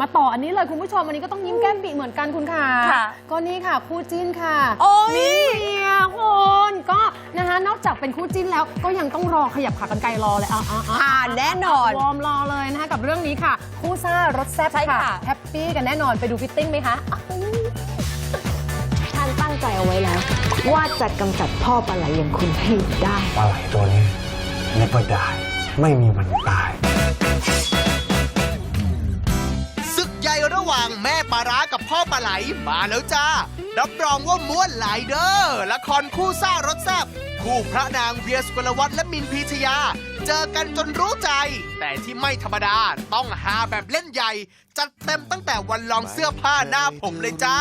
มาต่ออันนี้เลยคุณผู้ชมอันนี้ก็ต้องยิ้มแก้มปีเหมือนกันคุณค่ะ ค่ะ ก็นี่ค่ะคู่จิ้นค่ะโอ้ยนี่เนี่ยคุณก็นะคะนอกจากเป็นคู่จิ้นแล้วก็ยังต้องรอขยับขากันไกลรอเลยอะอะอะอ่าแน่นอน วอร์มรอเลยนะคะกับเรื่องนี้ค่ะ คู่ซ่ารถแซ่บใช่ค่ะ แฮปปี้กันแน่นอนไปดูฟิตติ้งไหมคะ ท่านตั้งใจเอาไว้แล้ว ว่าจะกำจัดพ่อปลาไหลอย่างคุณให้ได้ ปลาไหลตัวนี้เนปดายไม่มีวันตายางแม่ปลาร้ากับพ่อปลาไหลมาแล้วจ้า รับรองว่าม้วนหลายเด้อละครคู่ซ่ารถแซบคู่พระนางเวียสุกลวัฒและมินพีชยา เจอกันจนรู้ใจ แต่ที่ไม่ธรรมดาต้องหาแบบเล่นใหญ่ จัดเต็มตั้งแต่วันลองเสื้อผ้าหน้าผมเลยจ้า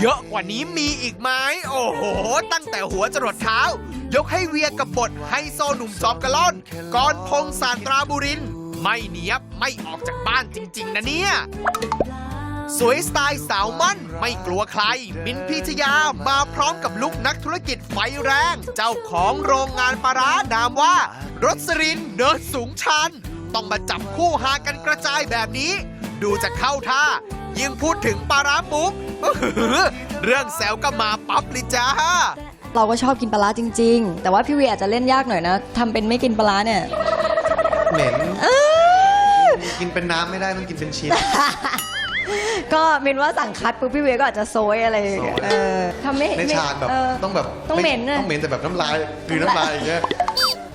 เยอะกว่านี้มีอีกไหมโอ้โห ตั้งแต่หัวจรดเท้า ยกให้เวียกับบทไฮโซหนุ่มจอมกระล่อนกรพงศาตราบุรินท ไม่เนียบไม่ออกจากบ้านจริง ๆ นะเนี่ย สวยสไตล์สาวมั่นไม่กลัวใคร มินพิชยามาพร้อมกับลุกนักธุรกิจไฟแรง เจ้าของโรงงานปลาร้านามว่า รสรินเนิร์ดสูงชัน ต้องมาจับคู่หากันกระจายแบบนี้ ดูจะเข้าท่า ยิ่งพูดถึงปลาร้าปุ๊บอื้อหือเรื่องแซวก็มาปั๊บเลยจ้าเราก็ชอบกินปลาร้าจริง ๆ แต่ว่าพี่เวียอาจจะเล่นยากหน่อยนะทำเป็นไม่กินปลาร้าเนี่ย เหม็น กินเป็นน้ำไม่ได้ต้องกินเป็นชิ้น ก็มินว่าสั่งคัดปุ๊บพี่เวียก็อาจจะโซยอะไรอย่างเงี้ยโซย เออทำไม่ในฉากแบบเต้องแบบต้องเหม็นไนะต้องเหม็นแต่แบบน้ำลายคือน้ำลายอย่างเงี้ย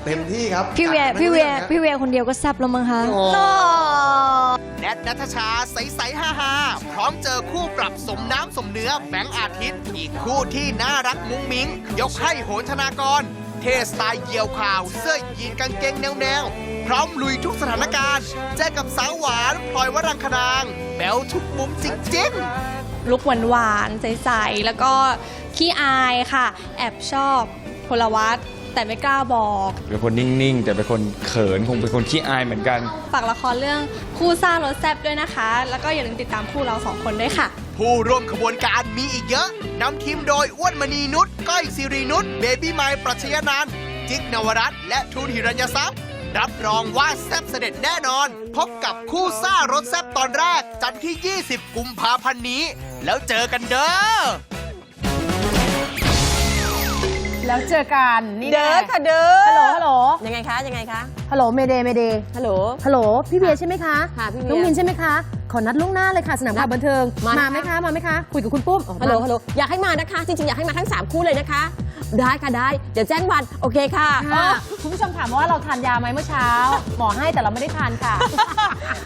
เต็มที่ครับพี่เวียจัดพี่เวียไม่รู้พี่เวียคนเดียวก็แซ่บแล้วมั้งคะโอ้หล่อแนทนัทชาใสๆฮ่าฮาๆพร้อมเจอคู่ปรับสมน้ำสมเนื้อแบงค์อาทิตย์ อีกคู่ที่น่ารักมุ้งมิ้ง ยกให้โหนธนากร เทสไตล์เหยี่ยวข่าว เสื้อยีนกางเกงแนวๆ พร้อมลุยทุกสถานการณ์เจอกับสาวหวานพลอยวรังคนางแบลทุกมุมจริงๆลุกหวานหวานๆใสๆแล้วก็ขี้อายค่ะ แอบชอบพลวัตแต่ไม่กล้าบอก เป็นคนนิ่งๆ แต่เป็นคนเขินคงเป็นคนขี้อายเหมือนกัน ฝากละครเรื่องคู่ซ่ารถแซบด้วยนะคะ แล้วก็อย่าลืมติดตามคู่เราสองคนด้วยค่ะ ผู้ร่วมขบวนการมีอีกเยอะนำทีมโดยอ้วนมณีนุชก้อยสิรินุชเบบี้ไมล์ปรัชญานันท์จิ๊กนวรัตน์และทูนหิรัญญทรัพย์ รับรองว่าแซ่บเสด็จแน่นอน พบกับคู่ซ่ารถแซ่บตอนแรก จันทร์ที่ 20 กุมภาพันธ์นี้ แล้วเจอกันเด้อ แล้วเจอกันนี่ไงเด้อค่ะเด้อฮัลโหลฮัลโหลยังไงคะยังไงคะฮัลโหลเมเดเมเดฮัลโหลฮัลโหลพี่เบียร์ใช่ไหมคะค่ะพี่เวียน้องมินใช่ไหมคะ ขอนัดล่วงหน้าเลยค่ะ สนามข่าวบันเทิง มานะคะไหมคะ มาไหมคะ คุยกับคุณปุ้มอ๋อฮัลโหลมาฮัลโหลอยากให้มานะคะ จริงๆ อยากให้มาทั้ง 3 คู่เลยนะคะ ได้ค่ะได้ เดี๋ยวแจ้งวันโอเคค่ะค่ะคุณผู้ชมถามว่าเราทานยาไหมเมื่อเช้า หมอให้แต่เราไม่ได้ทานค่ะ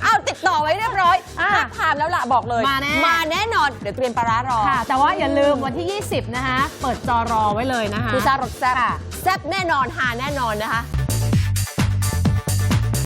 อ้าวติดต่อไว้เรียบร้อยอะทักทามแล้วล่ะบอกเลย มาแน่ มาแน่นอน เดี๋ยวเตรียมปลาร้ารอค่ะ แต่ว่าอย่าลืมวันที่ 20 นะคะ เปิดจอรอไว้เลยนะคะคู่ซ่ารถแซ่บค่ะแซ่บแน่นอนหาแน่นอนนะคะ